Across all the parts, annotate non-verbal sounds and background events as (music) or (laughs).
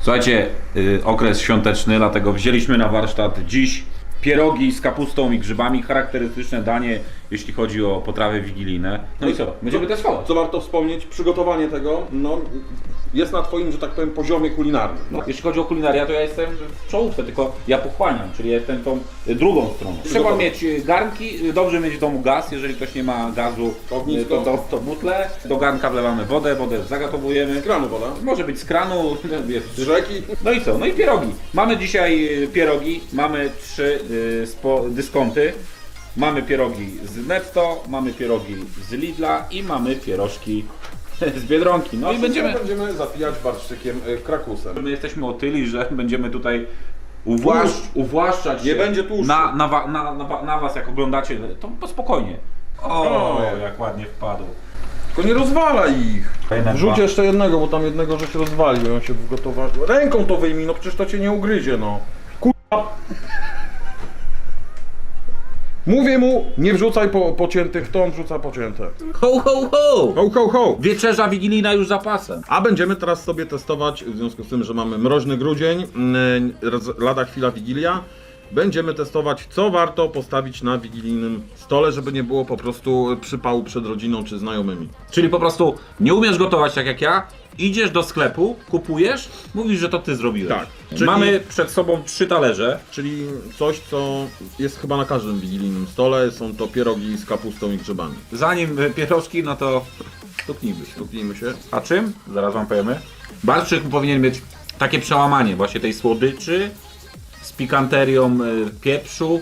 Słuchajcie, y, okres świąteczny, dlatego wzięliśmy na warsztat dziś pierogi z kapustą i grzybami, charakterystyczne danie, jeśli chodzi o potrawy wigilijne. No i co? Będziemy testować. Co warto wspomnieć, przygotowanie tego no, jest na Twoim, że tak powiem, poziomie kulinarnym. No, jeśli chodzi o kulinaria, to ja jestem w czołówce, tylko ja pochłaniam, czyli ja jestem tą y, drugą stroną. Trzeba mieć y, garnki, y, dobrze mieć w domu gaz, jeżeli ktoś nie ma gazu, Ognisko. to, to, to butle. Do garnka wlewamy wodę, wodę zagatowujemy. Z kranu woda, Może być z kranu, (laughs) jest z rzeki. No i co? No i pierogi. Mamy dzisiaj pierogi, mamy trzy y, spo, dyskonty. Mamy pierogi z Netto, mamy pierogi z Lidla i mamy pierożki z Biedronki. No i będziemy... będziemy zapijać barszczykiem y, krakusem. My jesteśmy o tyli, że będziemy tutaj uwłasz, Tłuszcz. uwłaszczać Nie się będzie tłuszczu. na, na, wa- na, na, wa- na was, jak oglądacie, to po- spokojnie. O, Ojej. jak ładnie wpadł. Tylko nie rozwalaj ich. Fajne Wrzuć dwa. jeszcze jednego, bo tam jednego żeś rozwalił, on się wgotował. Ręką to wyjmij, no przecież to cię nie ugryzie, no. Kurwa. Mówię mu, nie wrzucaj po, pociętych, to on wrzuca pocięte. Ho, ho, ho! Ho, ho, ho! Wieczerza wigilijna już za pasem. A będziemy teraz sobie testować, w związku z tym, że mamy mroźny grudzień, mm, lada chwila Wigilia, będziemy testować, co warto postawić na wigilijnym stole, żeby nie było po prostu przypału przed rodziną czy znajomymi. Czyli po prostu nie umiesz gotować tak jak ja, idziesz do sklepu, kupujesz, mówisz, że to ty zrobiłeś. Tak. Czyli- Mamy przed sobą trzy talerze. Czyli coś, co jest chyba na każdym wigilijnym stole, są to pierogi z kapustą i grzybami. Zanim y, pierożki, no to stuknijmy się. Stuknijmy się. A czym? Zaraz wam powiemy. Barszczyk powinien mieć takie przełamanie właśnie tej słodyczy z pikanterią y, pieprzu.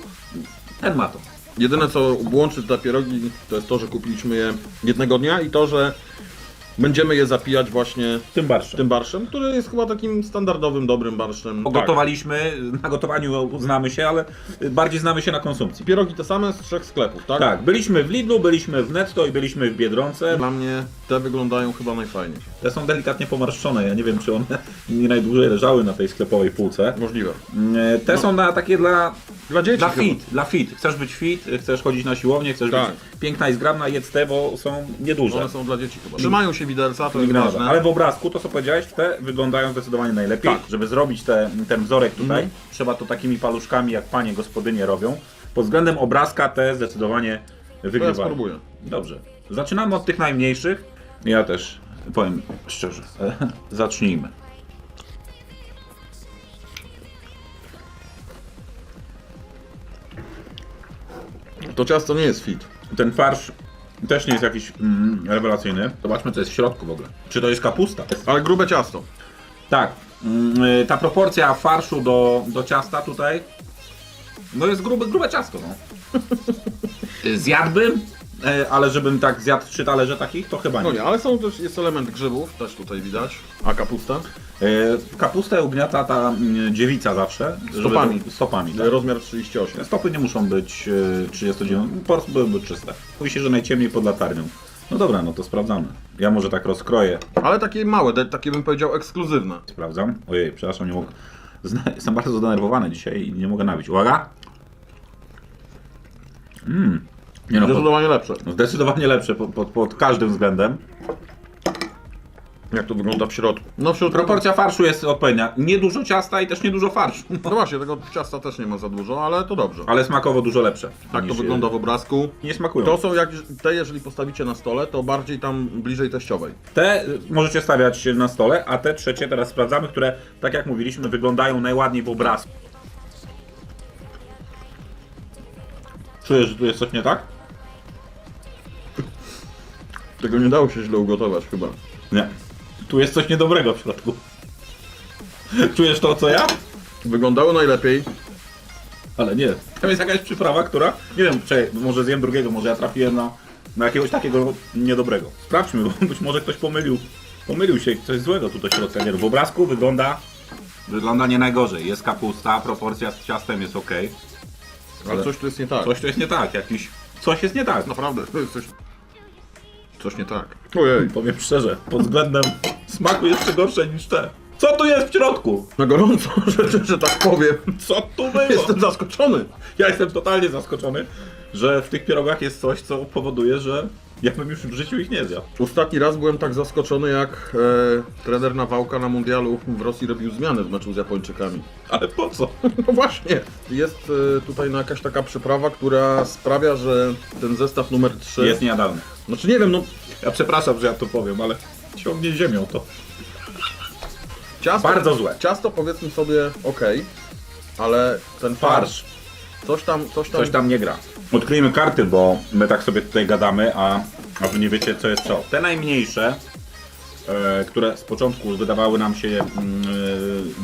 Ten ma to. Jedyne, co łączy te pierogi, to jest to, że kupiliśmy je jednego dnia i to, że będziemy je zapijać właśnie Tym barszczem. tym barszczem, który jest chyba takim standardowym, dobrym barszczem. Tak. Gotowaliśmy, na gotowaniu znamy się, ale bardziej znamy się na konsumpcji. Pierogi te same z trzech sklepów, tak? Tak, byliśmy w Lidlu, byliśmy w Netto i byliśmy w Biedronce. Dla mnie te wyglądają chyba najfajniej. Te są delikatnie pomarszczone, ja nie wiem czy one (laughs) nie najdłużej leżały na tej sklepowej półce. Możliwe. E, Te są na takie dla, Dla dzieci dla chyba. fit, dla fit. Chcesz być fit, chcesz chodzić na siłownię, chcesz Tak. być piękna i zgrabna, jedz te, bo są nieduże. One są dla dzieci chyba. Trzymają się widelca, to jest ważne. Ale w obrazku to co powiedziałeś, te wyglądają zdecydowanie najlepiej. Tak. Żeby zrobić te, ten wzorek tutaj, Mhm. trzeba to takimi paluszkami jak panie gospodynie robią. Pod względem obrazka te zdecydowanie wygrywają. spróbuję. Dobrze. Zaczynamy od tych najmniejszych. Ja też powiem szczerze. (laughs) Zacznijmy. To ciasto nie jest fit. Ten farsz też nie jest jakiś mm, rewelacyjny. Zobaczmy co jest w środku w ogóle. Czy to jest kapusta? Ale grube ciasto. Tak. Mm, y, Ta proporcja farszu do, do ciasta tutaj no jest grube, grube ciasto. No. Zjadłbym, e, ale żebym tak zjadł trzy talerze takich, to chyba No nie. nie, ale są też, jest element grzybów, też tutaj widać. A kapusta? E, Kapustę ugniata ta mm, dziewica zawsze. żeby- Stopami. Stopami, tak. Rozmiar 38. Stopy nie muszą być e, 39, po prostu byłyby czyste. Mówi się, że najciemniej pod latarnią. No dobra, no to sprawdzamy. Ja może tak rozkroję. Ale takie małe, de- takie bym powiedział ekskluzywne. Sprawdzam. Ojej, przepraszam, nie mogę. Zna- (laughs) Jestem bardzo zdenerwowany dzisiaj i nie mogę nabić. Uwaga! Mmm. Nie no, pod, Zdecydowanie lepsze. zdecydowanie lepsze pod, pod, pod każdym względem. Jak to wygląda w środku? No w środku... Proporcja farszu jest odpowiednia. Nie dużo ciasta i też nie dużo farszu. No właśnie, tego ciasta też nie ma za dużo, ale to dobrze. Ale smakowo dużo lepsze. Tak to niż, wygląda w obrazku. Nie smakują. To są jak te, jeżeli postawicie na stole, to bardziej tam bliżej teściowej. Te y, możecie stawiać na stole, a te trzecie teraz sprawdzamy, które, tak jak mówiliśmy, wyglądają najładniej w obrazku. Czujesz, że tu jest coś nie tak? Tego nie dało się źle ugotować chyba. Nie. Tu jest coś niedobrego w środku. Czujesz to, co ja? Wyglądało najlepiej. Ale nie. Tam jest jakaś przyprawa, która... Nie wiem, czekaj, może zjem drugiego, może ja trafiłem na, na jakiegoś takiego niedobrego. Sprawdźmy, bo być może ktoś pomylił. Pomylił się, coś złego tu do środka. Nie, w obrazku wygląda... Wygląda nie najgorzej. Jest kapusta, proporcja z ciastem jest ok. Ale coś tu jest nie tak. Coś tu jest nie tak, jakiś... Coś jest nie tak. Naprawdę, to jest coś... Coś nie tak. Ojej. Powiem szczerze, pod względem smaku jeszcze gorsze niż te. Co tu jest w środku? Na gorąco, (laughs) że, że tak powiem. Co tu było? Jestem zaskoczony. Ja jestem totalnie zaskoczony, że w tych pierogach jest coś, co powoduje, że Ja bym już w życiu ich nie zjadł. Ostatni raz byłem tak zaskoczony, jak e, trener Nawałka na mundialu w Rosji robił zmiany w meczu z Japończykami. Ale po co? (laughs) No właśnie, jest e, tutaj no jakaś taka przyprawa, która sprawia, że ten zestaw numer 3... Jest niejadalny. Znaczy nie wiem, no Ja przepraszam, że ja to powiem, ale ciągnie ziemią to. ciasto... Bardzo złe. Ciasto powiedzmy sobie ok, ale ten farsz, Farsz. coś tam, coś tam... Coś tam nie gra. Odkryjmy karty, bo my tak sobie tutaj gadamy, a, a wy nie wiecie co jest co. Te najmniejsze, e, które z początku wydawały nam się mm, e,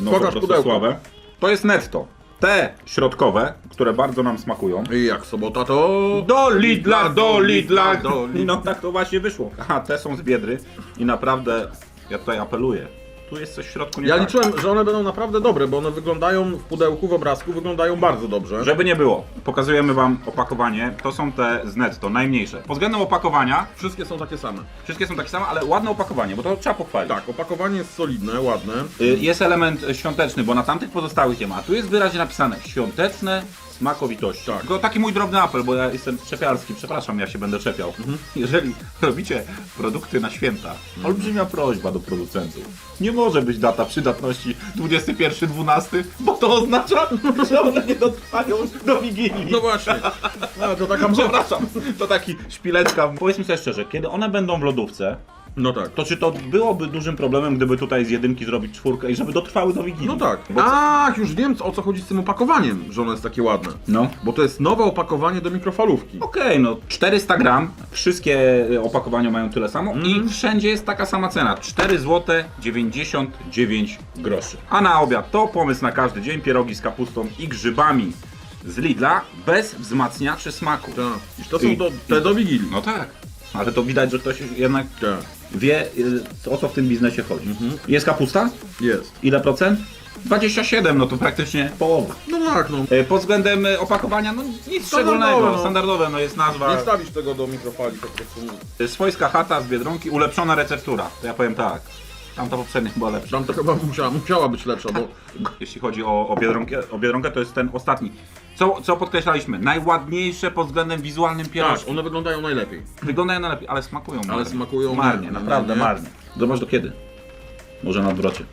no, po Pokaż prostu pudełko. słabe, to jest netto. Te środkowe, które bardzo nam smakują. I jak sobota to... Do Lidla, do Lidla! do Lidla. (laughs) No tak to właśnie wyszło. Aha, te są z Biedry i naprawdę, ja tutaj apeluję, tu jest coś w środku nie Ja tak. liczyłem, że one będą naprawdę dobre, bo one wyglądają w pudełku, w obrazku, wyglądają bardzo dobrze. Żeby nie było, pokazujemy wam opakowanie. To są te z netto, najmniejsze. Pod względem opakowania, Wszystkie są takie same. wszystkie są takie same, ale ładne opakowanie, bo to trzeba pochwalić. Tak, opakowanie jest solidne, ładne. Y, Jest element świąteczny, bo na tamtych pozostałych nie ma. A tu jest wyraźnie napisane świąteczne smakowitości. Tak. Tylko taki mój drobny apel, bo ja jestem czepialski, przepraszam, ja się będę czepiał. Mhm. Jeżeli robicie produkty na święta, olbrzymia prośba do producentów. Nie może być data przydatności 21-12, bo to oznacza, (laughs) że one nie dotrwają do Wigilii. No właśnie. No, to taka (laughs) Przepraszam, to taki szpileczka. Powiedzmy sobie szczerze, kiedy one będą w lodówce, No tak. to czy to byłoby dużym problemem, gdyby tutaj z jedynki zrobić czwórkę i żeby dotrwały do Wigilii? No tak. Bo Ach, już wiem o co chodzi z tym opakowaniem, że ono jest takie ładne. No. Bo to jest nowe opakowanie do mikrofalówki. Okej, no 400 gram, wszystkie opakowania mają tyle samo Mhm. i wszędzie jest taka sama cena, 4 zł 99 groszy. A na obiad to pomysł na każdy dzień, pierogi z kapustą i grzybami z Lidla bez wzmacniaczy smaku. Tak. I to są do, te do Wigilii. No tak, ale to widać, że ktoś jednak Tak. wie y, o co w tym biznesie chodzi. Mhm. Jest kapusta? Jest. Ile procent? 27, no to praktycznie połowa. No tak, no. Y, Pod względem y, opakowania, no nic szczególnego, no. standardowe, no jest nazwa. Nie wstawisz tego do mikrofali po prostu. Swojska chata z Biedronki, ulepszona receptura. To ja powiem tak. Tamta poprzednia była lepsza. Tam to chyba musiała, musiała być lepsza, bo Jeśli chodzi o, o, Biedronkę, o Biedronkę, to jest ten ostatni. Co, co podkreślaliśmy? Najładniejsze pod względem wizualnym tak, pierożki. one wyglądają najlepiej. Wyglądają najlepiej, ale smakują marnie. smakują marnie, marnie, naprawdę nie? marnie. Zobacz do kiedy? Może na odwrocie.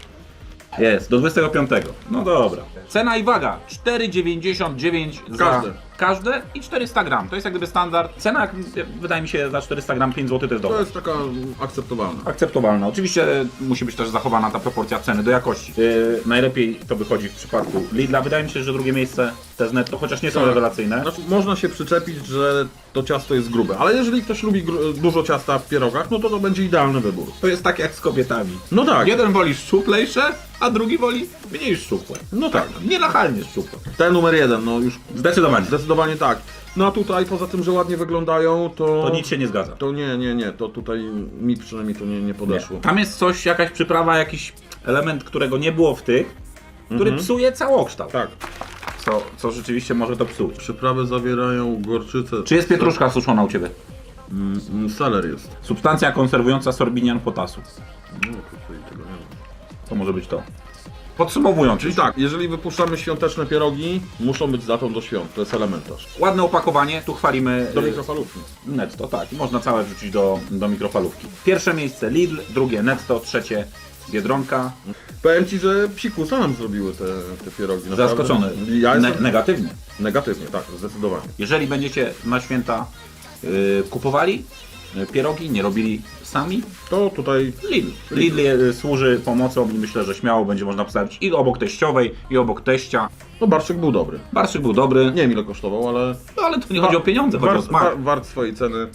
Jest, do 25. No dobra. Cena i waga 4,99 za Każde. każde i 400 gram. To jest jak gdyby standard. Cena, jak, wydaje mi się, za 400 gram 5 zł to jest dobra. To jest taka akceptowalna. akceptowalna. Oczywiście musi być też zachowana ta proporcja ceny do jakości. Yy, najlepiej to wychodzi w przypadku Lidla. Wydaje mi się, że drugie miejsce te z netto, chociaż nie są Tak. rewelacyjne. Znaczy, można się przyczepić, że to ciasto jest grube, ale jeżeli ktoś lubi gru- dużo ciasta w pierogach, no to to będzie idealny wybór. To jest tak jak z kobietami. No tak, Jeden woli szczuplejsze, a drugi woli mniej szczupłe. no tak. Nienachalnie szczupłe. Ten numer jeden, no już Zdecydowanie. zdecydowanie tak. No a tutaj poza tym, że ładnie wyglądają, to... To nic się nie zgadza. To nie, nie, nie, to tutaj mi przynajmniej to nie, nie podeszło. Tam jest coś, jakaś przyprawa, jakiś element, którego nie było w tych, który psuje całokształt. Tak. Co, co rzeczywiście może to psuć. Przyprawy zawierają gorczycę. Czy jest pietruszka suszona u Ciebie? Mm, Seler jest. Substancja konserwująca sorbinian potasu. No tutaj tego nie ma. To może być to. Podsumowując, Czyli tak, jeżeli wypuszczamy świąteczne pierogi, muszą być z datą do świąt, to jest elementarz. ładne opakowanie, tu chwalimy Do y, mikrofalówki. netto, tak, i można całe wrzucić do, do mikrofalówki. Pierwsze miejsce Lidl, drugie netto, trzecie Biedronka. Powiem Ci, że psikusa nam zrobiły te, te pierogi. naprawdę. Zaskoczony. Ja Ne- jestem negatywnie. negatywnie, tak, zdecydowanie. Jeżeli będziecie na święta y, kupowali pierogi, nie robili sami, To tutaj Lidl. Lidl y, służy pomocą i myślę, że śmiało będzie można postawić i obok teściowej, i obok teścia. No Barszczyk był dobry. Barszyk był dobry, Nie wiem ile kosztował, ale no, ale to nie chodzi o pieniądze, chodzi o wart, smak. war, wart swojej ceny.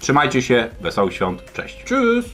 Trzymajcie się, wesołych świąt, cześć. Tschüss!